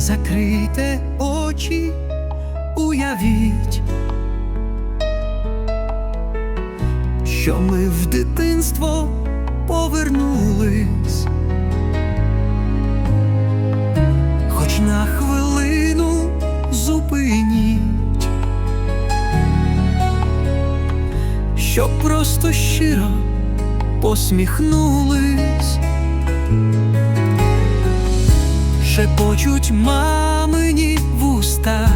Закрийте очі, уявіть, що ми в дитинство повернулись, хоч на хвилину зупиніть, щоб просто щиро посміхнулись. Шепочуть мамині вуста,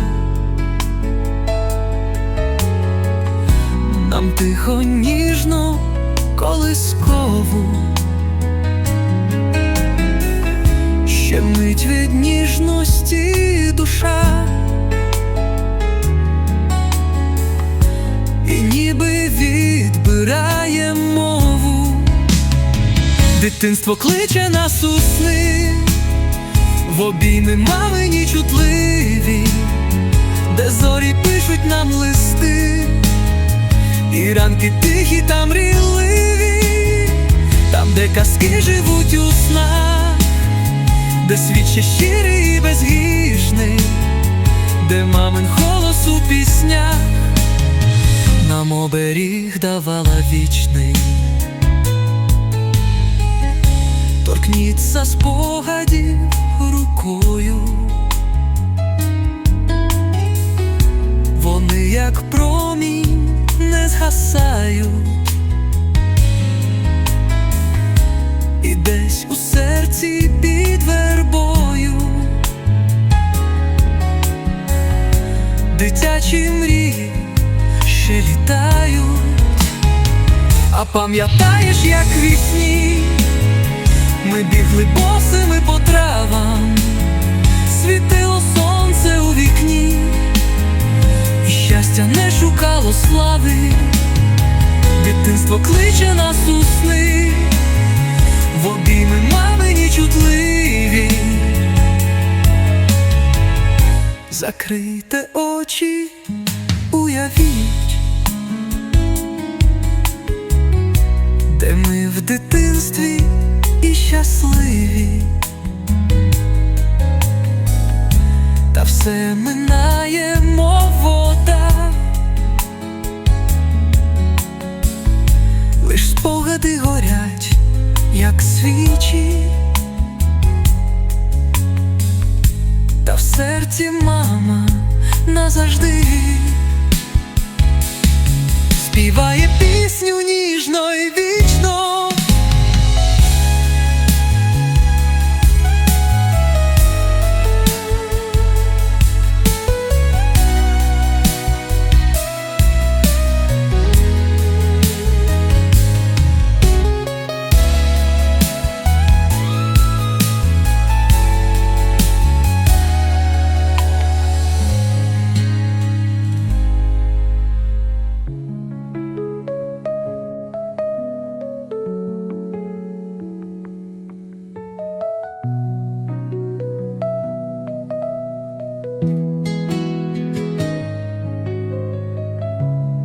нам тихо ніжно колискову, ще мить від ніжності душа, і ніби відбирає мову, дитинство кличе нас у сни в обійми мамині чутливі, де зорі пишуть нам листи, і ранки тихі та мрійливі, там, де казки живуть у снах, де світ ще щирий і безгрішний, де мамин голос у піснях, нам оберіг давала вічний. Торкніться спогадів згасають, і десь у серці під вербою, дитячі мрії ще літають, а пам'ятаєш, як вісні. Ми бігли босими по травам, світило сонце у вікні, щастя не шукало слави, дитинство кличе нас у сни, в обійми мамині чутливі. Закрийте очі, уявіть, де ми в дитинстві і щасливі, та все минає, спогади горять, як свічі, та в серці мама назавжди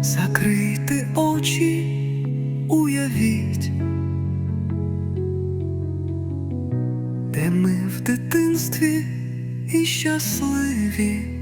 Закрийте очі, уявіть, де ми в дитинстві і щасливі.